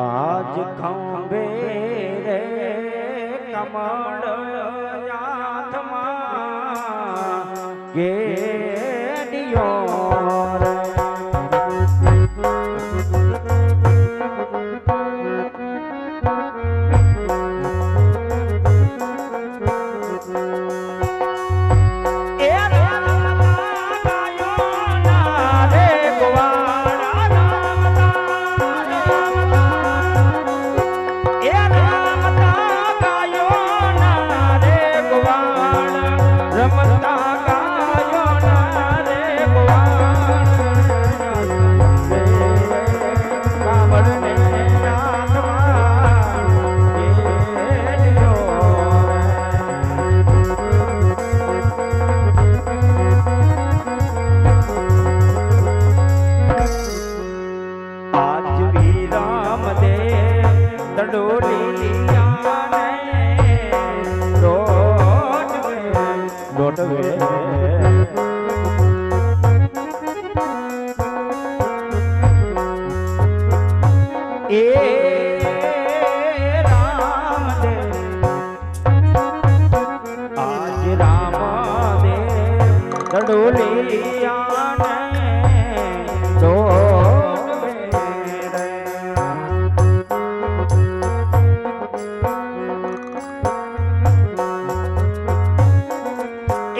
આજ ખંભે રે કમળ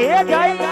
એ જય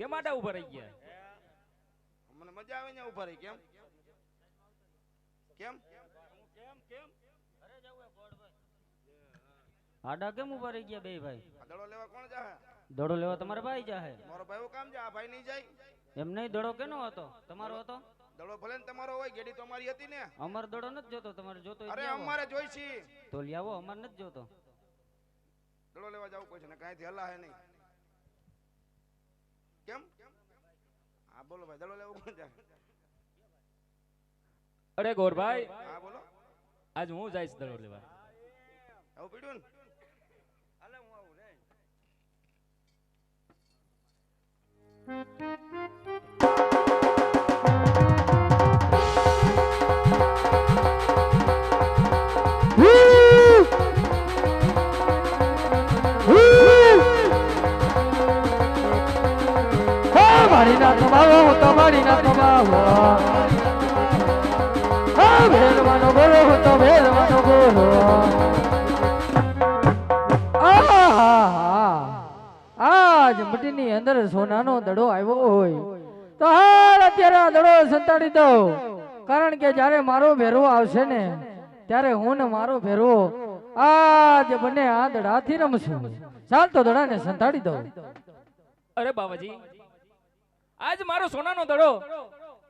કેમ આટા ઊભા રહી ગયા? મને મજા આવે ને ઊભા રહી કેમ? કેમ? આડા કેમ ઊભા રહી ગયા બે ભાઈ? આ દડો લેવા કોણ જાહે? દડો લેવા તમારે ભાઈ જાહે. મારો ભાઈ કામ જા આ ભાઈ નહીં જાય? એમ નહીં દડો કેનો હતો? તમારો હતો? દડો ભલે ને તમારો હોય ગેડી તો અમારી હતી ને. અમાર દડો નથી જોતો તમારે જોતો અરે. અમારે જોઈ છી તો લ્યાવો આવો અમાર નથી જોતો. દડો લેવા જાવ કોઈ છે ને કાંઈથી હલા હે નહીં. કેમ? હા બોલો ભાઈ દડો લેવા કોણ જાય અરે ગોરભાઈ હા બોલો. આજ હું જઈશ દડો લેવા. આવું પીડ્યું ને? દડો દઉં. કારણ કે જ્યારે મારો ભેરવો આવશે ને ત્યારે હું ને મારો ભેરવો આજ બંને આ દડાથી રમશું ચાલતો દડાને સંતાડી દઉં. અરે બાવાજી આજ મારો સોનાનો દડો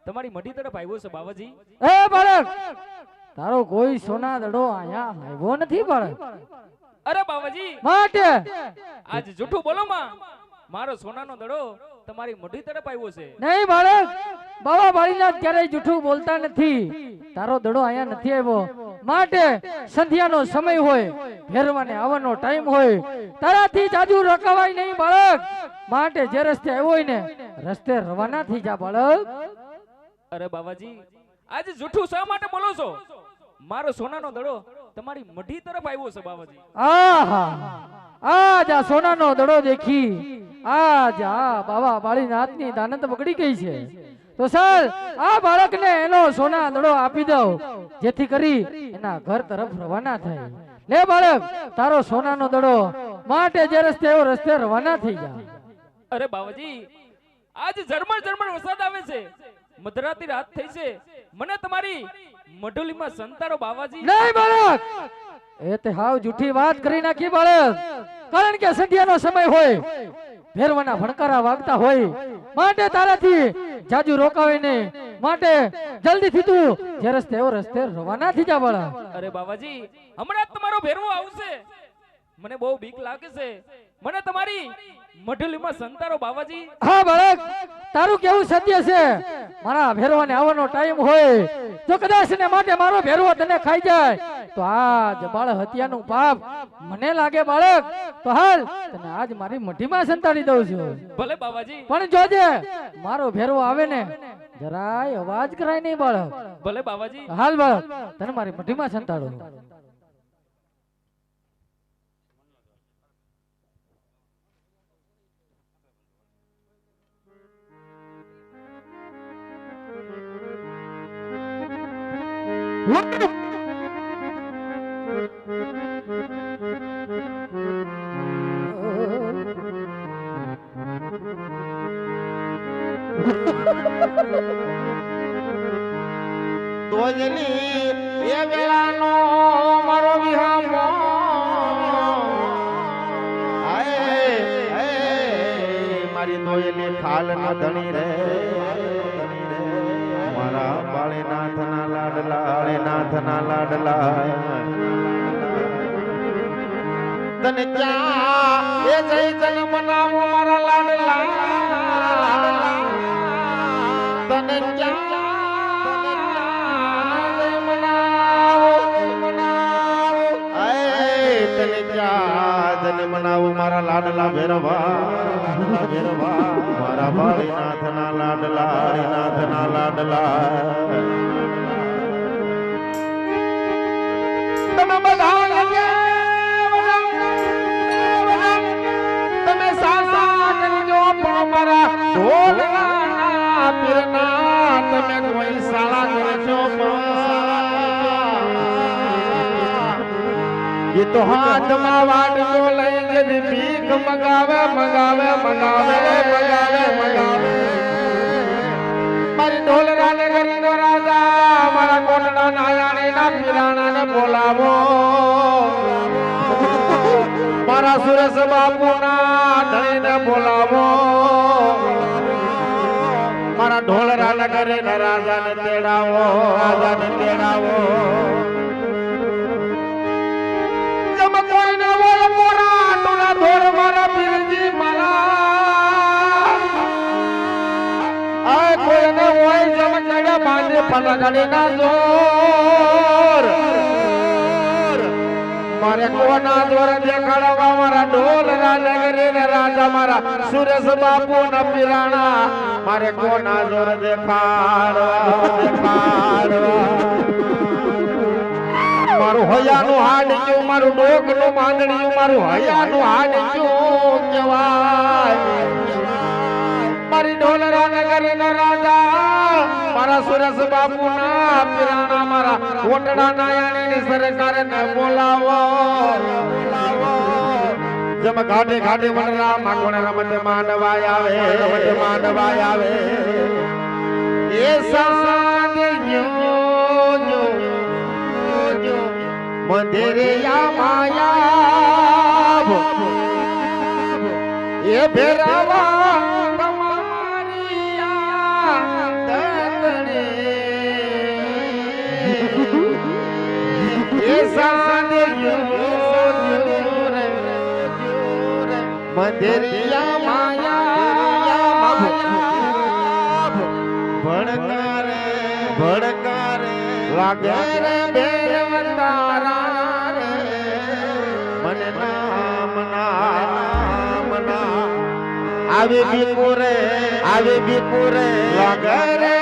તમારી મઢી તરફ આવ્યો છે બાવાજી. એ બાળક તારો કોઈ સોના દડો આયા આવ્યો નથી બાળક. અરે બાવાજી માટે. આજ જૂઠું બોલો માં મારો સોનાનો દડો તમારી મોઢી તરફ આવ્યો છે. નહીં બાળક બાબા ભાળીનાથ ક્યારેય જૂઠું બોલતા નથી. તારો દડો અહીંયા નથી આવ્યો. માટે સંધ્યાનો સમય હોય ફેરવાને આવવાનો ટાઈમ હોય. તારાથી જાજુ રકાવાય નહીં બાળક. માટે જે રસ્તે આવ્યો હોય ને રસ્તે રવાના થઈ જા બાળક. અરે બાબાજી આજે જૂઠું શા માટે બોલો છો? મારો સોનાનો દડો તમારી મઢી તરફ આવ્યો છે બાબાજી આહા આ સોનાનો દડો દેખી આજ આ બાબા બાળીનાથની દાનત બગડી ગઈ છે. તો સર આ બાળકને એનો સોના દડો આપી દો જેથી કરી એના ઘર તરફ રવાના થાય. લે બાળક તારો સોનાનો દડો માટે જે રસ્તે એવો રસ્તે રવાના થઈ જા. અરે બાવાજી આજ ઝરમર ઝરમર વરસાદ આવે છે. મધરાતી રાત થઈ છે. મને તમારી મઢુલીમાં સંતારો બાવાજી. નહીં બાળક! એ તે હાવ જૂઠી વાત કરી નાખી બાળક. કારણ કે સંધ્યાનો સમય હોય. ભેરવાના ભણકારા વાગતા હોય, માટે તારાથી જાજુ રોકાવે નહીં માટે જલ્દીથી તું જે રસ્તે એવો રસ્તે રવાના થઈ જા વાળા. અરે બાબાજી, હમણાં તમારો ભેરવો આવશે. મને બહુ બીક લાગે છે. મને તમારી મઢુલીમાં સંતારો બાવાજી. હા બાળક તારું કેવું સત્ય છે? મારા ભેરવાને આવવાનો ટાઈમ હોય. જો કદાચ ને માટે મારો ભેરવો તને ખાઈ જાય તો આજ બાળ હત્યાનું પાપ મને લાગે બાળક. તો હાલ તને આજ મારી મઠીમાં સંતાડી દઉં છું. ભલે બાવાજી. પણ જોજે મારો ભેરવો આવે ને જરાય અવાજ કરાય નહીં બાળક. ભલે બાવાજી. હાલ બાળક તને મારી મઠીમાં સંતાડું. દોજલી એ વેળાનો મારો વિહામો હાય હાય મારી દોયલી ખાલ ન ધણી રે. બાળીનાથના લાડલા તને ક્યાં એ જઈ જન મનાવો મારા લાડલા. તને ક્યાં તને ક્યાં તને મનાવું મારા લાડલા ભેરવા. ભેરવા, મારા બાળીનાથના લાડલા નાથના લાડલા. મારા ઢોલના પીરના તમે કોઈ સાળા કરજો એ તો હાથમાં વાડલો લઈ જઈને ભીખ મગાવે મગાવે મગાવે મગાવે મગાવે. મારી ઢોલરા ને ગરીનો રાજા, મારા કોટડા નાયાણી ના પીરાણા ને બોલાવો. મારા સુરેશ બાપુ ના ધણી ને બોલાવો. મારા ઢોલરા નગરે ગરીને રાજા ને તેડાવો રાજા ને તેડાવો. જમ બોલ મોરા ટોલા ધોર મારા ના જોર. મારે કોના જોર દેખાડવા મારા ઢોલ રાનગરી ને રાજા મારા સુરેશ બાપુ ના પીરાણા? મારે કોના જોર દેખાડવા દેખાડવા? મારું હયાનું હાડક્યું, મારું ડોકનું માંદણિયું મારું હયાનું હાડક્યું કહેવાય. મારી ઢોલરા નગરીનો રાજા. મારા સુરસ બાપુ ના પીરાણા મારા કોટડા નાયાણીની સરકાર ને બોલાવો. જમ ઘાટે ઘાટે વનરા માગોણે રમત માનવાય આવે. રમત માનવાય આવે. એ સાંજ્યો મંદિરિયા માયા. એ ભેરાવા મંદિરિયા માયા. ભણકારે ભણકારે લાગે રે બેરવતારા રે મને નામ નામ નામ. આવે બીપુરે આવે બીપુરે લાગે રે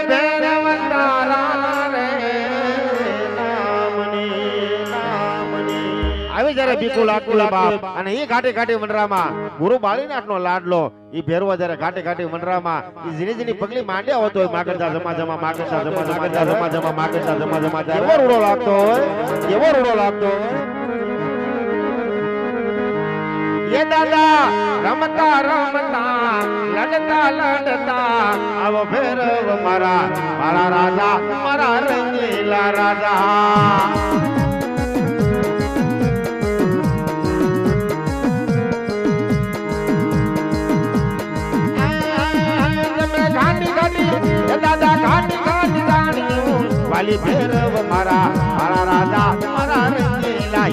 આવી જ્યારે બીકુ લાગતું બાપ અને એ ઘાટી ઘાટી વનરામાં ગુરુ બાળીનાથ નો લાડલો ઈ ભેરવો જ્યારે ઘાટી ઘાટી વનરામાં ઈ ઝીણી ઝીણી પગલી માંડ્યા હોતો હોય માગરતા જમા જમા માગરતા જમા જમા જમા જમા માગરતા જમા જમા કેવો રૂડો લાગતો હોય કેવો રૂડો લાગતો હોય એ દાદા રમતા રમતા લડતા લડતા આવો ભેરવ મારા મારા રાજા મારા રંગીલા રાજા જાણ્યું વાલી ભેરવ મારા મારા રાજા મારા રંગીલા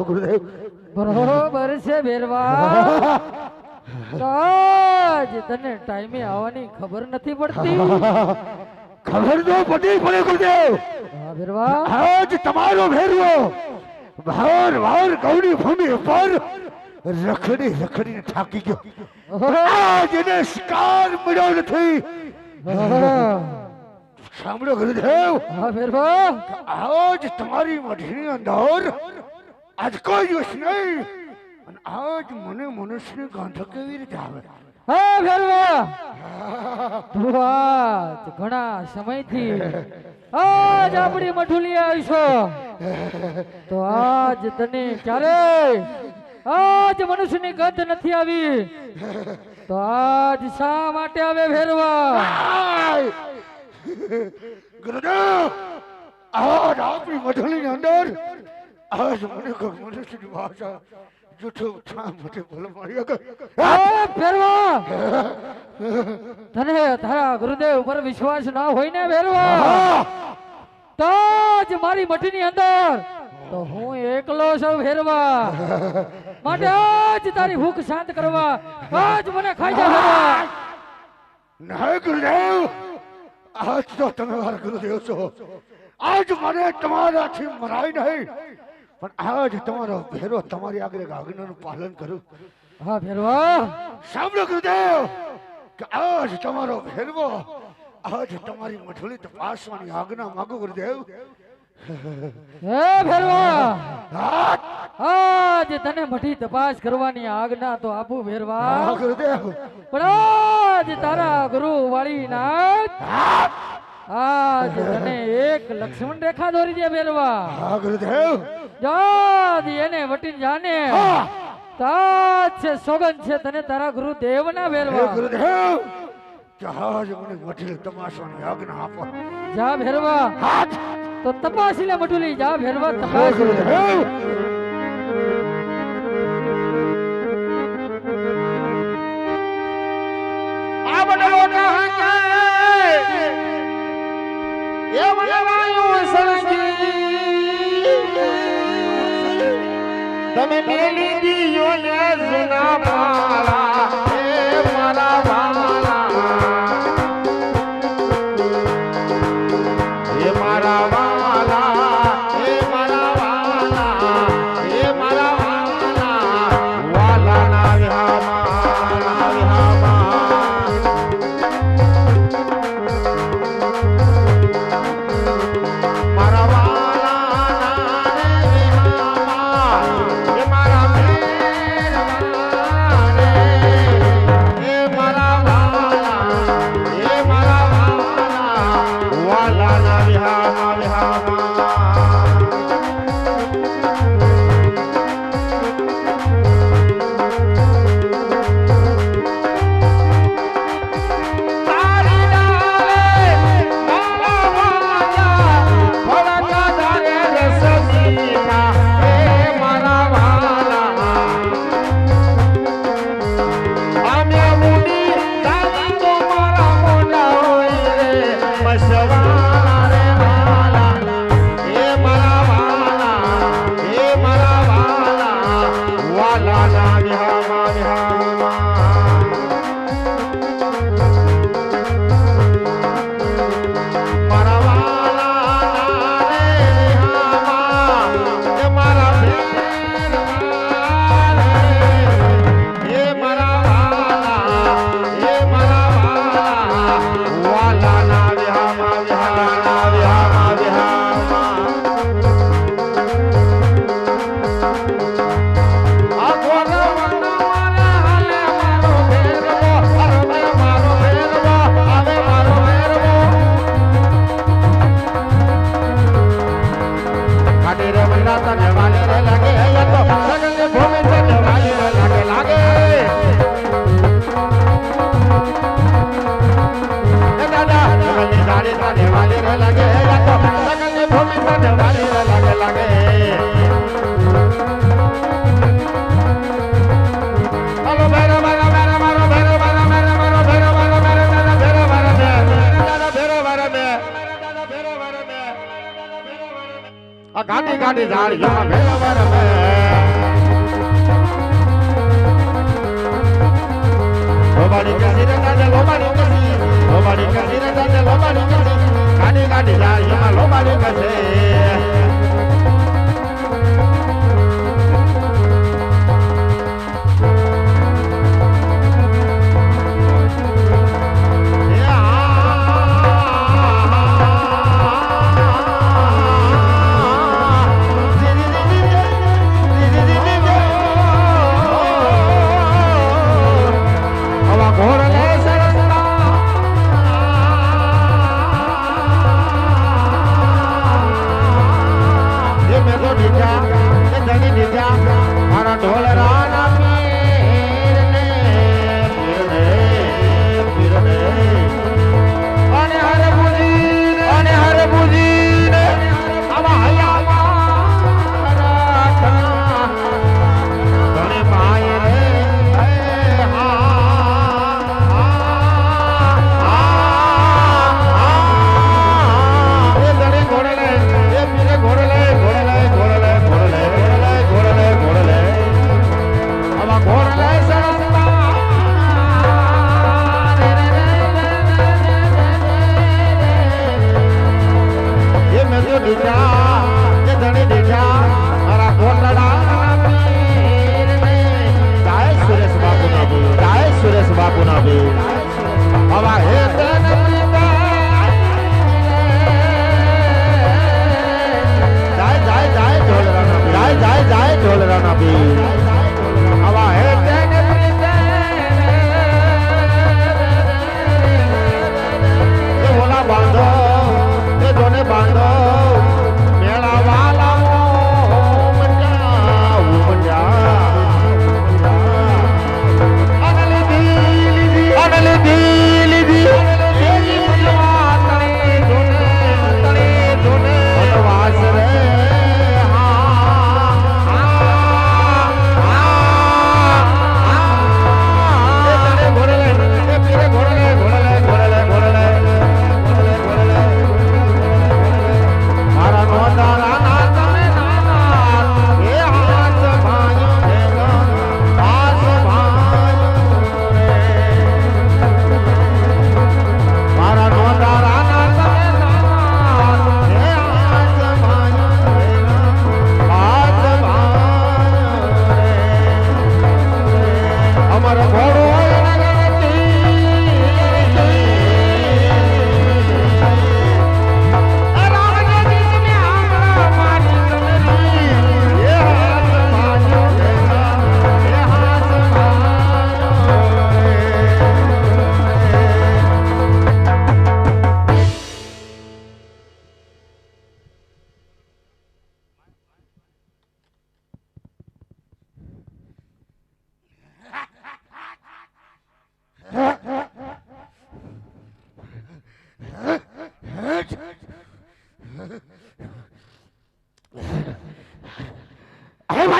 તો ગુરુદેવ બરોબર છે બેરવા. તાજ તને ટાઈમે આવવાની ખબર નથી પડતી. ખબર તો પડી પડે ગુરુદેવ. હા બેરવા. આજ તમારો ભેરવો. વાર વાર ગૌરી ભૂમિ પર રખડી રખડીને થાકી ગયો. આજ એને સ્કાર મળ્યો નથી. સાંભળો ગુરુદેવ. હા ભેરવા આજ તમારી મઢીની અંદર આજ કોઈ દિવસ નહીં. અને આજ મને મનુષ્યની ગાંઠ કેવી રીતે આવે? હા ભેલવા તું આજ ઘણા સમયથી આજ આપણી મઠુલી આવીશો. તો આજ તને ક્યારે? આજ મનુષ્યની ગંધ નથી આવી. તો આજ શા માટે આવે આય! ગુરુદેવ આજ આપણી મઢલીની અંદર આજ મને કોઈ મનુષ્યની ભાષા જૂઠો ઉઠા માટે ભલે મળી ગઈ એ ફેરવા તને તારા ગુરુદેવ ઉપર વિશ્વાસ ના હોય ને ફેરવા તો જ મારી મઠીની અંદર તો હું એકલો છું ફેરવા માટે આજ તારી ભૂખ શાંત કરવા આજ મને ખાઈ જા ફેરવા ના ગુરુદેવ! આજ તો તમે મારા ગુરુદેવ છો. આજ મને તમારાથી મરાય નહીં. પણ આજ તમારો ભેરો તમારી આગળ આજ્ઞાનું પાલન કરું. હા ભેરવો સાંભળો ગુરુદેવ કે આજ તમારો ભેરવો આજ તમારી મઠોલી તપાસવાની આજ્ઞા માંગુ ગુરુદેવ. હે ભેરવો. આજ તને મઠી તપાસ કરવાની આજ્ઞા તો આપું ભેરવા. ગુરુદેવ. પણ આજ તારા ગુરુ વાળી નાથ આજ તને એક લક્ષ્મણ રેખા દોરી દે ભેરવા. હા ગુરુદેવ. જાદ એને વટીન જાને. તાજ છે સોગન છે તને તારા ના ગુરુદેવ મને આજ્ઞા આપો. જા ભેરવા. તો તપાસી લે મટુલી જા ભેરવા તપાસી. ગુરુદેવ. આ ના એ વનવાયું સળગી તમે મેલી દીયો ને જૂના માળા ઘાટી ઝાડીઓમાં ભેળવા રમે લોબાડી કસી રે દાદા લોબાડી કસી લોબાડી કસી રે દાદા લોબાડી કસી ઘાટી ઘાટી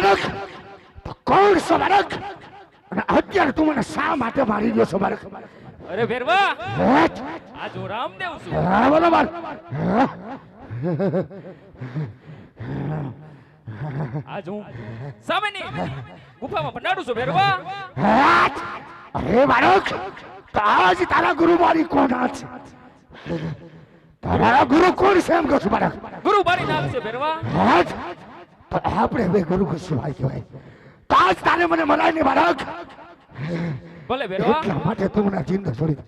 તો કોણ છો બાળક અને અત્યારે તું મને શા માટે મારી દો છો બાળક અરે ભેરવા! આ જો રામદેવ છું. હા, બરોબર. આજ હું સામેની ગુફામાં ભંડારું છું ભેરવા! અરે બાળક તો આજ તારા ગુરુ મારી કોણ છે તારા ગુરુ કોણ છે એમ કહું છું બાળક. ગુરુ બારી નામ છે ભેરવા. તો આપણે બે ગુરુ કશું ભાઈ કહેવાય તાજ તારે મને મનાય નહીં બાળક. ભલે ભેરવા. એટલા માટે તું જિંદો છોડી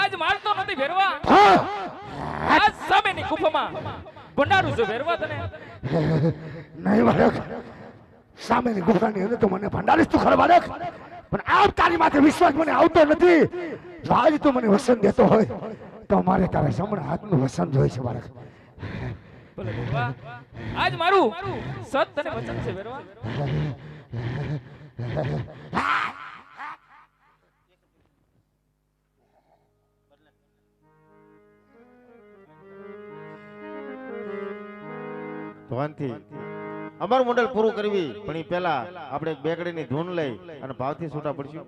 આજ મારતો નથી ભેરવા. આજ સામેની ગુફામાં ભંડારું છું ભેરવા તને. નહીં બાળક. સામેની ગુફાની અંદર તો મને ભંડારીશ તું ખરો બાળક. પણ આમ તારી માથે વિશ્વાસ મને આવતો નથી. જો આજ તું મને વસન દેતો હોય તો મારે તારા જમણા હાથનું વસન જોઈએ છે બાળક. ભલે ભેરવા આજ મારું સત અને વચન છે ભેરવા અમારું મંડળ પૂરું કરવી. પણ એ પહેલા આપણે એક બેકડીની ધૂન લઈ અને ભાવથી છૂટા પડશું.